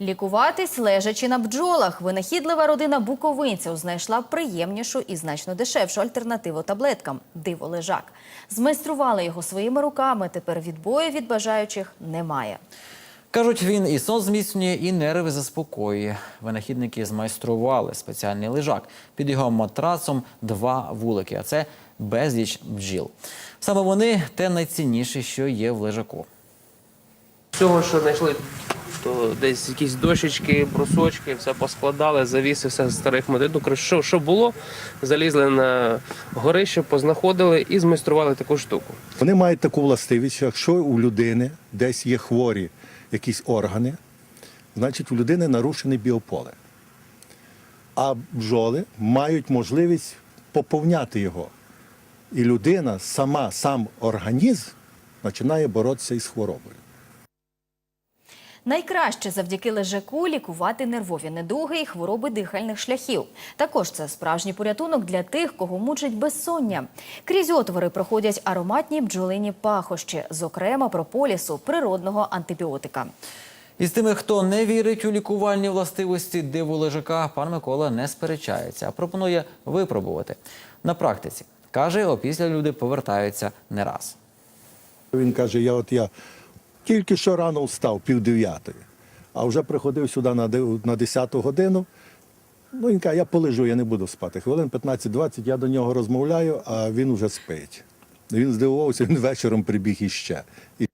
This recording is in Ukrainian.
Лікуватись лежачи на бджолах. Винахідлива родина буковинців знайшла приємнішу і значно дешевшу альтернативу таблеткам диво лежак. Змайстрували його своїми руками. Тепер відбою від бажаючих немає. Кажуть, він і сон зміцнює, і нерви заспокоює. Винахідники змайстрували спеціальний лежак. Під його матрацом два вулики, а це безліч бджіл. Саме вони те найцінніше, що є в лежаку. Всього, що знайшли, то десь якісь дощечки, брусочки, все поскладали, завіси, все з старих медит. Ну, що, що було, залізли на горище, познаходили і змайстрували таку штуку. Вони мають таку властивість, що якщо у людини десь є хворі якісь органи, значить у людини нарушене біополе. А бджоли мають можливість поповняти його. І людина сама, сам організм починає боротися із хворобою. Найкраще завдяки лежаку лікувати нервові недуги і хвороби дихальних шляхів. Також це справжній порятунок для тих, кого мучить безсоння. Крізь отвори проходять ароматні бджолині пахощі, зокрема прополісу, природного антибіотика. І з тими, хто не вірить у лікувальні властивості диву лежака, пан Микола не сперечається, а пропонує випробувати на практиці. Каже, опісля люди повертаються не раз. Він каже: я от я тільки що рано встав, пів дев'ятої, а вже приходив сюди на дев- на 10 годину. Ну, він каже, я полежу, я не буду спати. Хвилин 15-20 я до нього розмовляю, а він вже спить. Він здивувався, він вечором прибіг іще. І